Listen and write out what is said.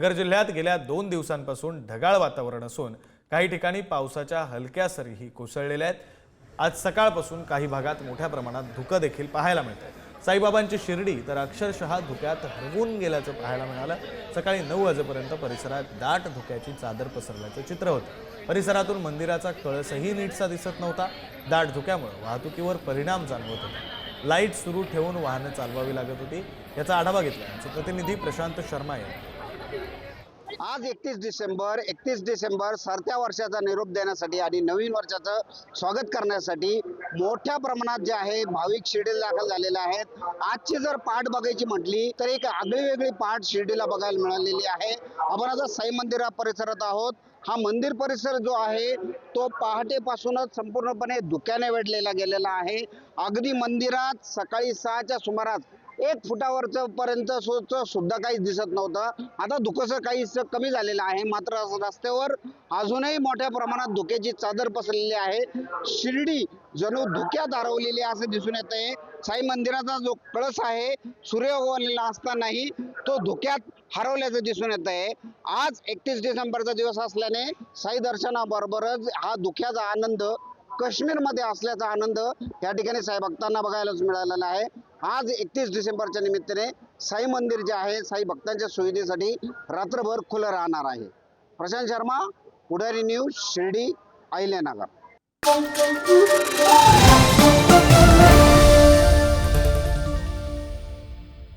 नगर जिल्ह्यात गेल्या दोन दिवसांपासून ढगाळ वातावरण असून काही ठिकाणी पावसाच्या हलक्या सरीही कोसळलेल्या आहेत. आज सकाळपासून काही भागात मोठ्या प्रमाणात धुकं देखील पाहायला मिळतं साईबाबांची शिर्डी तर अक्षरशः धुक्यात हरवून गेल्याचं पाहायला मिळालं. सकाळी नऊ वाजेपर्यंत परिसरात दाट धुक्याची चादर पसरल्याचं चित्र होतं. परिसरातून मंदिराचा कळसही नीटसा दिसत नव्हता. दाट धुक्यामुळे वाहतुकीवर परिणाम जाणवत होता. लाइट सुरू ठेवून वाहनं चालवावी लागत होती. याचा आढावा घेतला आमचे प्रतिनिधी प्रशांत शर्मा यांनी. आज एकतीस डिसेंबर एकतीस डिसेंबर सरत्या वर्षाचा निरोप देण्यासाठी आणि नवीन वर्षाचं स्वागत करण्यासाठी मोठ्या प्रमाणात जे आहे भाविक शिर्डीला दाखल झालेले आहेत. आजची जर पाठ बघायची म्हटली तर एक आगळी वेगळी पाठ शिर्डीला बघायला मिळालेली आहे. आपण आता साई मंदिरा परिसरात आहोत. हा मंदिर परिसर जो आहे तो पहाटेपासूनच संपूर्णपणे धुक्याने वेढलेला गेलेला आहे. अगदी मंदिरात सकाळी सहाच्या सुमारास एक फुटावरचं पर्यंत सुद्धा काहीच दिसत नव्हतं. आता धुकंसं काहीच कमी झालेलं आहे. मात्र रस्त्यावर अजूनही मोठ्या प्रमाणात धुक्याची चादर पसरलेली आहे. शिर्डी जणू धुक्यात हरवलेली असं दिसून येत आहे साई मंदिराचा जो कळस आहे सूर्य उगवलेला असतानाही तो धुक्यात हरवल्याचं दिसून येत आहे आज एकतीस डिसेंबरचा दिवस असल्याने साई दर्शनाबरोबरच हा धुक्याचा आनंद काश्मीरमध्ये असल्याचा आनंद या ठिकाणी साई भक्तांना बघायलाच मिळालेला आहे. आज एकतीस डिसेंबरच्या निमित्ताने साई मंदिर जे आहे साई भक्तांच्या सुविधेसाठी रात्रभर खुलं राहणार आहे. प्रशांत शर्मा पुढारी न्यूज शिर्डी अहिल्यानगर.